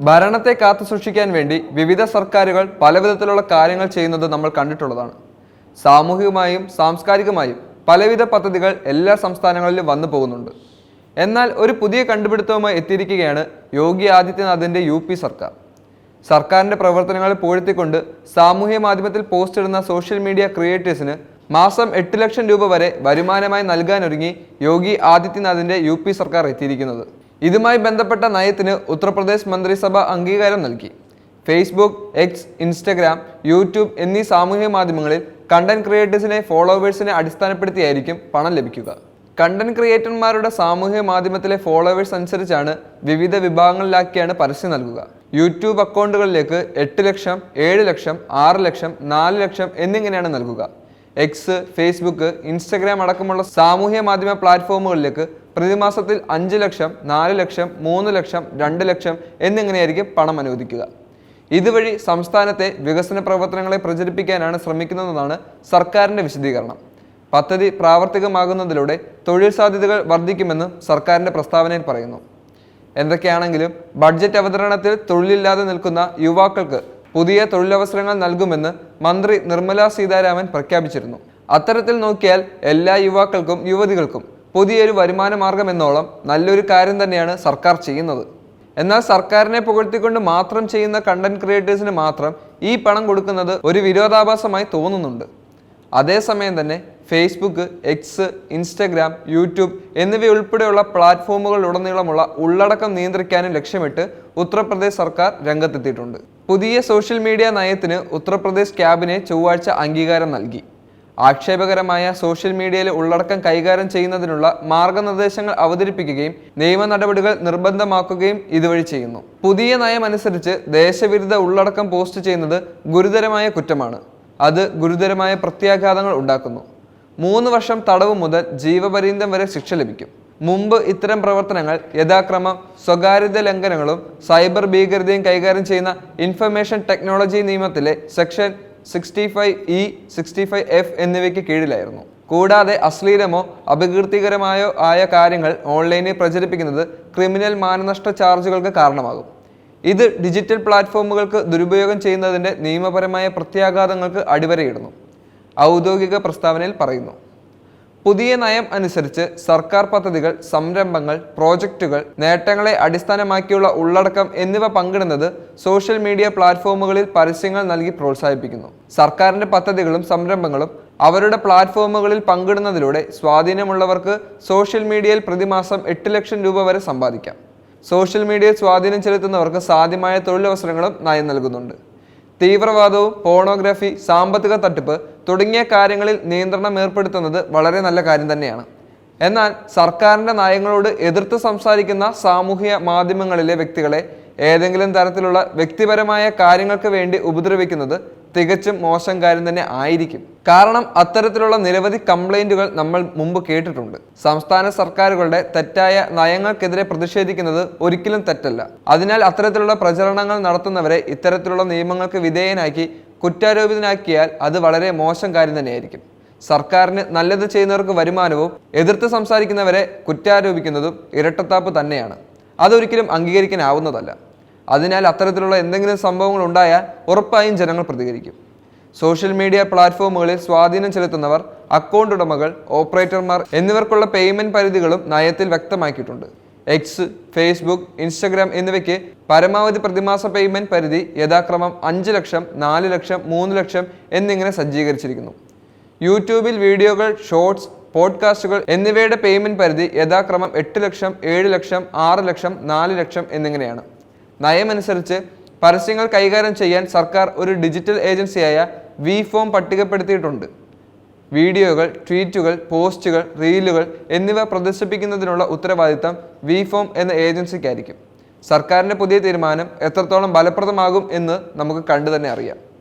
ഭരണത്തെ കാത്തു സൂക്ഷിക്കാൻ വേണ്ടി വിവിധ സർക്കാരുകൾ പലവിധത്തിലുള്ള കാര്യങ്ങൾ ചെയ്യുന്നത് നമ്മൾ കണ്ടിട്ടുള്ളതാണ്. സാമൂഹികമായും സാംസ്കാരികമായും പലവിധ പദ്ധതികൾ എല്ലാ സംസ്ഥാനങ്ങളിലും വന്നു പോകുന്നുണ്ട്. എന്നാൽ ഒരു പുതിയ കണ്ടുപിടുത്തവുമായി എത്തിയിരിക്കുകയാണ് യോഗി ആദിത്യനാഥിന്റെ യു പി സർക്കാർ. സർക്കാരിന്റെ പ്രവർത്തനങ്ങളെ പൂഴ്ത്തിക്കൊണ്ട് സാമൂഹ്യ മാധ്യമത്തിൽ പോസ്റ്റ് ഇടുന്ന സോഷ്യൽ മീഡിയ ക്രിയേറ്റേഴ്സിന് മാസം എട്ട് ലക്ഷം രൂപ വരെ വരുമാനമായി നൽകാനൊരുങ്ങി യോഗി ആദിത്യനാഥിന്റെ യു സർക്കാർ എത്തിയിരിക്കുന്നത്. ഇതുമായി ബന്ധപ്പെട്ട നയത്തിന് ഉത്തർപ്രദേശ് മന്ത്രിസഭ അംഗീകാരം നൽകി. ഫേസ്ബുക്ക് എക്സ് ഇൻസ്റ്റഗ്രാം യൂട്യൂബ് എന്നീ സാമൂഹ്യ മാധ്യമങ്ങളിൽ കണ്ടന്റ് ക്രിയേറ്റേഴ്സിനെ ഫോളോവേഴ്സിനെ അടിസ്ഥാനപ്പെടുത്തിയായിരിക്കും പണം ലഭിക്കുക. കണ്ടന്റ് ക്രിയേറ്റർമാരുടെ സാമൂഹ്യ മാധ്യമത്തിലെ ഫോളോവേഴ്സ് അനുസരിച്ചാണ് വിവിധ വിഭാഗങ്ങളിലാക്കിയാണ് പരസ്യം നൽകുക. യൂട്യൂബ് അക്കൗണ്ടുകളിലേക്ക് എട്ട് ലക്ഷം ഏഴ് ലക്ഷം ആറ് ലക്ഷം നാല് ലക്ഷം എന്നിങ്ങനെയാണ് നൽകുക. എക്സ് ഫേസ്ബുക്ക് ഇൻസ്റ്റഗ്രാം അടക്കമുള്ള സാമൂഹ്യ മാധ്യമ പ്ലാറ്റ്ഫോമുകളിലേക്ക് പ്രതിമാസത്തിൽ അഞ്ച് ലക്ഷം നാല് ലക്ഷം മൂന്ന് ലക്ഷം രണ്ട് ലക്ഷം എന്നിങ്ങനെയായിരിക്കും പണം അനുവദിക്കുക. ഇതുവഴി സംസ്ഥാനത്തെ വികസന പ്രവർത്തനങ്ങളെ പ്രചരിപ്പിക്കാനാണ് ശ്രമിക്കുന്നതെന്നാണ് സർക്കാരിന്റെ വിശദീകരണം. പദ്ധതി പ്രാവർത്തികമാകുന്നതിലൂടെ തൊഴിൽ സാധ്യതകൾ വർദ്ധിക്കുമെന്നും സർക്കാരിന്റെ പ്രസ്താവനയിൽ പറയുന്നു. എന്തൊക്കെയാണെങ്കിലും ബഡ്ജറ്റ് അവതരണത്തിൽ തൊഴിലില്ലാതെ നിൽക്കുന്ന യുവാക്കൾക്ക് പുതിയ തൊഴിലവസരങ്ങൾ നൽകുമെന്ന് മന്ത്രി നിർമ്മല സീതാരാമൻ പ്രഖ്യാപിച്ചിരുന്നു. അത്തരത്തിൽ നോക്കിയാൽ എല്ലാ യുവാക്കൾക്കും യുവതികൾക്കും പുതിയൊരു വരുമാന മാർഗം എന്നോളം നല്ലൊരു കാര്യം തന്നെയാണ് സർക്കാർ ചെയ്യുന്നത്. എന്നാൽ സർക്കാരിനെ പുകഴ്ത്തിക്കൊണ്ട് മാത്രം ചെയ്യുന്ന കണ്ടന്റ് ക്രിയേറ്റേഴ്സിന് മാത്രം ഈ പണം കൊടുക്കുന്നത് ഒരു വിരോധാഭാസമായി തോന്നുന്നുണ്ട്. അതേസമയം തന്നെ ഫേസ്ബുക്ക് എക്സ് ഇൻസ്റ്റഗ്രാം യൂട്യൂബ് എന്നിവയുൾപ്പെടെയുള്ള പ്ലാറ്റ്ഫോമുകളിലുടനീളമുള്ള ഉള്ളടക്കം നിയന്ത്രിക്കാനും ലക്ഷ്യമിട്ട് ഉത്തർപ്രദേശ് സർക്കാർ രംഗത്തെത്തിയിട്ടുണ്ട്. പുതിയ സോഷ്യൽ മീഡിയ നയത്തിന് ഉത്തർപ്രദേശ് ക്യാബിനെ ചൊവ്വാഴ്ച അംഗീകാരം നൽകി. ആക്ഷേപകരമായ സോഷ്യൽ മീഡിയയിലെ ഉള്ളടക്കം കൈകാര്യം ചെയ്യുന്നതിനുള്ള മാർഗനിർദ്ദേശങ്ങൾ അവതരിപ്പിക്കുകയും നിയമ നടപടികൾ നിർബന്ധമാക്കുകയും ഇതുവഴി ചെയ്യുന്നു. പുതിയ നയമനുസരിച്ച് ദേശവിരുദ്ധ ഉള്ളടക്കം പോസ്റ്റ് ചെയ്യുന്നത് ഗുരുതരമായ കുറ്റമാണ്. അത് ഗുരുതരമായ പ്രത്യാഘാതങ്ങൾ ഉണ്ടാക്കുന്നു. മൂന്ന് വർഷം തടവ് മുതൽ ജീവപര്യന്തം വരെ ശിക്ഷ ലഭിക്കും. മുമ്പ് ഇത്തരം പ്രവർത്തനങ്ങൾ യഥാക്രമം സ്വകാര്യത ലംഘനങ്ങളും സൈബർ ഭീകരതയും കൈകാര്യം ചെയ്യുന്ന ഇൻഫർമേഷൻ ടെക്നോളജി നിയമത്തിലെ section sixty five E sixty five F എന്നിവയ്ക്ക് കീഴിലായിരുന്നു. കൂടാതെ അശ്ലീലമോ അപകീർത്തികരമായോ ആയ കാര്യങ്ങൾ ഓൺലൈനിൽ പ്രചരിപ്പിക്കുന്നത് ക്രിമിനൽ മാനനഷ്ട ചാർജുകൾക്ക് കാരണമാകും. ഇത് ഡിജിറ്റൽ പ്ലാറ്റ്ഫോമുകൾക്ക് ദുരുപയോഗം ചെയ്യുന്നതിന്റെ നിയമപരമായ പ്രത്യാഘാതങ്ങൾക്ക് അടിവരയിടുന്നു. ഔദ്യോഗിക പ്രസ്താവനയിൽ പറയുന്നു. പുതിയ നയം അനുസരിച്ച് സർക്കാർ പദ്ധതികൾ സംരംഭങ്ങൾ പ്രോജക്റ്റുകൾ നേട്ടങ്ങളെ അടിസ്ഥാനമാക്കിയുള്ള ഉള്ളടക്കം എന്നിവ പങ്കിടുന്നത് സോഷ്യൽ മീഡിയ പ്ലാറ്റ്ഫോമുകളിൽ പരസ്യങ്ങൾ നൽകി പ്രോത്സാഹിപ്പിക്കുന്നു. സർക്കാരിന്റെ പദ്ധതികളും സംരംഭങ്ങളും അവരുടെ പ്ലാറ്റ്ഫോമുകളിൽ പങ്കിടുന്നതിലൂടെ സ്വാധീനമുള്ളവർക്ക് സോഷ്യൽ മീഡിയയിൽ പ്രതിമാസം എട്ട് ലക്ഷം രൂപ വരെ സമ്പാദിക്കാം. സോഷ്യൽ മീഡിയയിൽ സ്വാധീനം ചെലുത്തുന്നവർക്ക് സാധ്യമായ തൊഴിലവസരങ്ങളും നയം നൽകുന്നുണ്ട്. തീവ്രവാദവും പോണോഗ്രഫി സാമ്പത്തിക തട്ടിപ്പ് തുടങ്ങിയ കാര്യങ്ങളിൽ നിയന്ത്രണം ഏർപ്പെടുത്തുന്നത് വളരെ നല്ല കാര്യം തന്നെയാണ്. എന്നാൽ സർക്കാരിന്റെ നയങ്ങളോട് എതിർത്ത് സംസാരിക്കുന്ന സാമൂഹിക മാധ്യമങ്ങളിലെ വ്യക്തികളെ ഏതെങ്കിലും തരത്തിലുള്ള വ്യക്തിപരമായ കാര്യങ്ങൾക്ക് വേണ്ടി ഉപദ്രവിക്കുന്നത് തികച്ചും മോശം കാര്യം തന്നെ ആയിരിക്കും. കാരണം അത്തരത്തിലുള്ള നിരവധി കംപ്ലൈന്റുകൾ നമ്മൾ മുമ്പ് കേട്ടിട്ടുണ്ട്. സംസ്ഥാന സർക്കാരുകളുടെ തെറ്റായ നയങ്ങൾക്കെതിരെ പ്രതിഷേധിക്കുന്നത് ഒരിക്കലും തെറ്റല്ല. അതിനാൽ അത്തരത്തിലുള്ള പ്രചരണങ്ങൾ നടത്തുന്നവരെ ഇത്തരത്തിലുള്ള നിയമങ്ങൾക്ക് വിധേയനാക്കി കുറ്റാരോപിതനാക്കിയാൽ അത് വളരെ മോശം കാര്യം തന്നെയായിരിക്കും. സർക്കാരിന് നല്ലത് ചെയ്യുന്നവർക്ക് വരുമാനവും എതിർത്ത് സംസാരിക്കുന്നവരെ കുറ്റാരോപിക്കുന്നതും ഇരട്ടത്താപ്പ് തന്നെയാണ്. അതൊരിക്കലും അംഗീകരിക്കാനാവുന്നതല്ല. അതിനാൽ അത്തരത്തിലുള്ള എന്തെങ്കിലും സംഭവങ്ങൾ ഉണ്ടായാൽ ഉറപ്പായും ജനങ്ങൾ പ്രതികരിക്കും. സോഷ്യൽ മീഡിയ പ്ലാറ്റ്ഫോമുകളിൽ സ്വാധീനം ചെലുത്തുന്നവർ അക്കൗണ്ട് ഉടമകൾ ഓപ്പറേറ്റർമാർ എന്നിവർക്കുള്ള പേയ്മെന്റ് പരിധികളും നയത്തിൽ വ്യക്തമാക്കിയിട്ടുണ്ട്. എക്സ് ഫേസ്ബുക്ക് ഇൻസ്റ്റഗ്രാം എന്നിവയ്ക്ക് പരമാവധി പ്രതിമാസ പേയ്മെന്റ് പരിധി യഥാക്രമം അഞ്ച് ലക്ഷം നാല് ലക്ഷം മൂന്ന് ലക്ഷം എന്നിങ്ങനെ സജ്ജീകരിച്ചിരിക്കുന്നു. യൂട്യൂബിൽ വീഡിയോകൾ ഷോർട്സ് പോഡ്കാസ്റ്റുകൾ എന്നിവയുടെ പേയ്മെന്റ് പരിധി യഥാക്രമം എട്ട് ലക്ഷം ഏഴ് ലക്ഷം ആറ് ലക്ഷം നാല് ലക്ഷം എന്നിങ്ങനെയാണ്. നയമനുസരിച്ച് പരസ്യങ്ങൾ കൈകാര്യം ചെയ്യാൻ സർക്കാർ ഒരു ഡിജിറ്റൽ ഏജൻസിയായ വി ഫോം പട്ടികപ്പെടുത്തിയിട്ടുണ്ട്. വീഡിയോകൾ ട്വീറ്റുകൾ പോസ്റ്റുകൾ റീലുകൾ എന്നിവ പ്രദർശിപ്പിക്കുന്നതിനുള്ള ഉത്തരവാദിത്തം വി ഫോം എന്ന ഏജൻസിക്കായിരിക്കും. സർക്കാരിന്റെ പുതിയ തീരുമാനം എത്രത്തോളം ഫലപ്രദമാകും എന്ന് നമുക്ക് കണ്ടു തന്നെ അറിയാം.